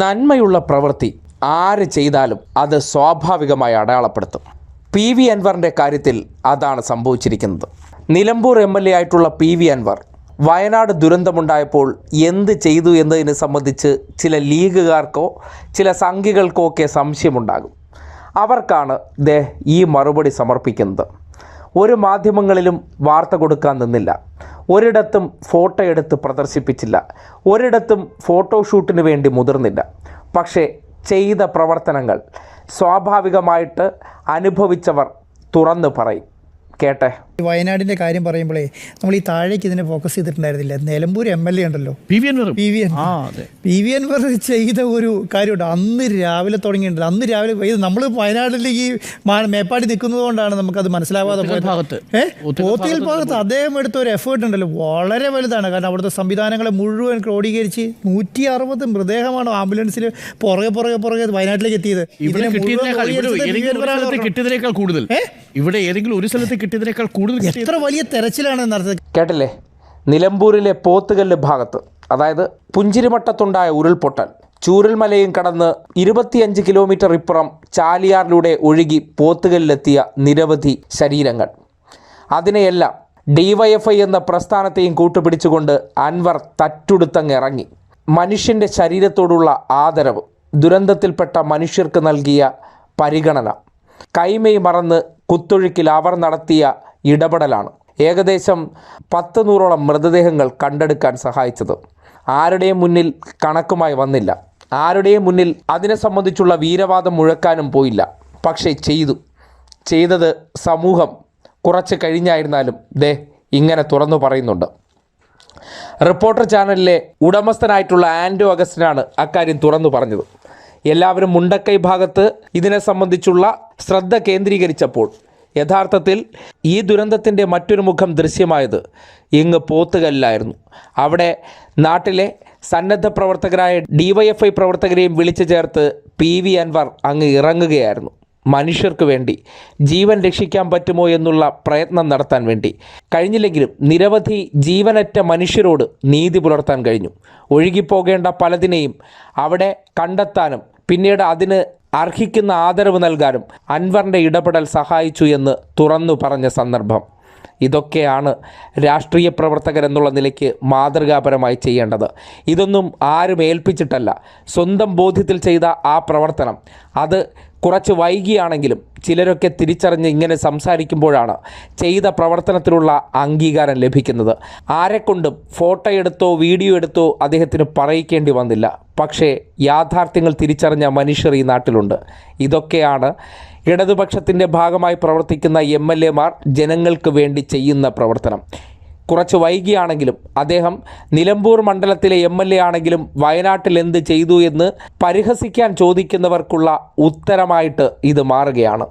നന്മയുള്ള പ്രവൃത്തി ആര് ചെയ്താലും അത് സ്വാഭാവികമായി അടയാളപ്പെടുത്തും. പി വി അൻവറിന്റെ കാര്യത്തിൽ അതാണ് സംഭവിച്ചിരിക്കുന്നത്. നിലമ്പൂർ എം എൽ എ ആയിട്ടുള്ള പി വി അൻവർ വയനാട് ദുരന്തമുണ്ടായപ്പോൾ എന്ത് ചെയ്തു എന്നതിനെ സംബന്ധിച്ച് ചില ലീഗുകാർക്കോ ചില സംഘികൾക്കോ ഒക്കെ സംശയമുണ്ടാകും. അവർക്കാണ് ദേ ഈ മറുപടി സമർപ്പിക്കുന്നത്. ഒരു മാധ്യമങ്ങളിലും വാർത്ത കൊടുക്കാൻ നിന്നില്ല. ഒരിടത്തും ഫോട്ടോ എടുത്ത് പ്രദർശിപ്പിച്ചില്ല. ഒരിടത്തും ഫോട്ടോഷൂട്ടിന് വേണ്ടി മുതിർന്നില്ല. പക്ഷേ ചെയ്ത പ്രവർത്തനങ്ങൾ സ്വാഭാവികമായിട്ട് അനുഭവിച്ചവർ തുറന്നു പറയും. കേട്ടെ. വയനാടിന്റെ കാര്യം പറയുമ്പോഴേ നമ്മൾ ഈ താഴേക്ക് ഇതിനെ ഫോക്കസ് ചെയ്തിട്ടുണ്ടായിരുന്നില്ല. നിലമ്പൂർ എം എൽ എ ഉണ്ടല്ലോ. P V Anvar P V N ആ അതെ. പി വി എൻവർ ചെയ്ത ഒരു കാര്യമുണ്ട്. അന്ന് രാവിലെ തുടങ്ങിയിട്ടുണ്ട്. അന്ന് രാവിലെ ഇത് നമ്മൾ വയനാട്ടിൽ ഈ മേപ്പാടി നിൽക്കുന്നത് കൊണ്ടാണ് നമുക്കത് മനസ്സിലാവാതെ പോയത്. പോത്തിയിൽ ഭാഗത്ത് അദ്ദേഹം എടുത്ത ഒരു എഫേർട്ട് ഉണ്ടല്ലോ. വളരെ വലുതാണ്. കാരണം അവിടുത്തെ സംവിധാനങ്ങളെ മുഴുവൻ ക്രോഡീകരിച്ച് നൂറ്റി അറുപത് മൃതദേഹമാണ് ആംബുലൻസിൽ പുറകെ പുറകെ പുറകെ വയനാട്ടിലേക്ക് എത്തിയത്. ഇതിനെ കൂടുതൽ? ഇവിടെ ഏതെങ്കിലും ഒരു സ്ഥലത്ത് കിട്ടിയതിനേക്കാൾ കൂടുതൽ എത്ര വലിയ തെരച്ചിലാണ് നടത്തുന്നത് കേട്ടില്ലേ? നിലമ്പൂരിലെ പോത്തുകല്ല് ഭാഗത്ത് അതായത് പുഞ്ചിരിമട്ടത്തുണ്ടായ ഉരുൾപൊട്ടൽ. ചൂരൽമലയും കടന്ന് ഇരുപത്തിയഞ്ച് കിലോമീറ്റർ ഇപ്പുറം ചാലിയാറിലൂടെ ഒഴുകി പോത്തുകല്ലിലെത്തിയ നിരവധി ശരീരങ്ങൾ. അതിനെയെല്ലാം ഡിവൈഎഫ്ഐ എന്ന പ്രസ്ഥാനത്തെയും കൂട്ടുപിടിച്ചുകൊണ്ട് അൻവർ തറ്റുടുത്തങ്ങ് ഇറങ്ങി. മനുഷ്യന്റെ ശരീരത്തോടുള്ള ആദരവ് ദുരന്തത്തിൽപ്പെട്ട മനുഷ്യർക്ക് നൽകിയ പരിഗണന. കൈമൈ മറന്ന് കുത്തൊഴുക്കിൽ അവർ നടത്തിയ ഇടപെടലാണ് ഏകദേശം പത്ത് നൂറോളം മൃതദേഹങ്ങൾ കണ്ടെടുക്കാൻ സഹായിച്ചത്. ആരുടെയും മുന്നിൽ കണക്കുമായി വന്നില്ല. ആരുടെയും മുന്നിൽ അതിനെ സംബന്ധിച്ചുള്ള വീരവാദം മുഴക്കാനും പോയില്ല. പക്ഷേ ചെയ്തു. ചെയ്തത് സമൂഹം. കുറച്ച് കഴിഞ്ഞായിരുന്നാലും ദേ ഇങ്ങനെ തുറന്നു പറയുന്നുണ്ട്. റിപ്പോർട്ടർ ചാനലിലെ ഉടമസ്ഥനായിട്ടുള്ള ആൻഡോ അഗസ്റ്റിനാണ് അക്കാര്യം തുറന്നു പറഞ്ഞത്. എല്ലാവരും മുണ്ടക്കൈ ഭാഗത്ത് ഇതിനെ സംബന്ധിച്ചുള്ള ശ്രദ്ധ കേന്ദ്രീകരിച്ചപ്പോൾ യഥാർത്ഥത്തിൽ ഈ ദുരന്തത്തിന്റെ മറ്റൊരു മുഖം ദൃശ്യമായത് ഇങ്ങ് പോത്തുകല്ലായിരുന്നു. അവിടെ നാട്ടിലെ സന്നദ്ധ പ്രവർത്തകരായ ഡിവൈഎഫ്ഐ പ്രവർത്തകരെയും വിളിച്ചു ചേർത്ത് പി വി അൻവർ അങ്ങ് ഇറങ്ങുകയായിരുന്നു. മനുഷ്യർക്ക് വേണ്ടി ജീവൻ രക്ഷിക്കാൻ പറ്റുമോ എന്നുള്ള പ്രയത്നം നടത്താൻ വേണ്ടി. കഴിഞ്ഞില്ലെങ്കിലും നിരവധി ജീവനറ്റ മനുഷ്യരോട് നീതി പുലർത്താൻ കഴിഞ്ഞു. ഒഴുകിപ്പോകേണ്ട പലതിനെയും അവിടെ കണ്ടെത്താനും പിന്നീട് അതിന് അർഹിക്കുന്ന ആദരവ് നൽകാനും അൻവറിന്റെ ഇടപെടൽ സഹായിച്ചു എന്ന് തുറന്നു പറഞ്ഞ സന്ദർഭം. ഇതൊക്കെയാണ് രാഷ്ട്രീയ പ്രവർത്തകരെന്നുള്ള നിലയ്ക്ക് മാതൃകാപരമായി ചെയ്യേണ്ടത്. ഇതൊന്നും ആരും ഏൽപ്പിച്ചിട്ടല്ല. സ്വന്തം ബോധ്യത്തിൽ ചെയ്ത ആ പ്രവർത്തനം അത് കുറച്ച് വൈകിയാണെങ്കിലും ചിലരൊക്കെ തിരിച്ചറിഞ്ഞ് ഇങ്ങനെ സംസാരിക്കുമ്പോഴാണ് ചെയ്ത പ്രവർത്തനത്തിലുള്ള അംഗീകാരം ലഭിക്കുന്നത്. ആരെക്കൊണ്ടും ഫോട്ടോ എടുത്തോ വീഡിയോ എടുത്തോ അദ്ദേഹത്തിന് പറയിക്കേണ്ടി വന്നില്ല. പക്ഷേ യാഥാർത്ഥ്യങ്ങൾ തിരിച്ചറിഞ്ഞ മനുഷ്യർ ഈ നാട്ടിലുണ്ട്. ഇതൊക്കെയാണ് ഇടതുപക്ഷത്തിന്റെ ഭാഗമായി പ്രവർത്തിക്കുന്ന എം എൽ എമാർ ജനങ്ങൾക്ക് വേണ്ടി ചെയ്യുന്ന പ്രവർത്തനം. കുറച്ച് വൈകിയാണെങ്കിലും അദ്ദേഹം നിലമ്പൂർ മണ്ഡലത്തിലെ എം എൽ എ ആണെങ്കിലും വയനാട്ടിൽ എന്ത് ചെയ്തു എന്ന് പരിഹസിക്കാൻ ചോദിക്കുന്നവർക്കുള്ള ഉത്തരമായിട്ട് ഇത് മാറുകയാണ്.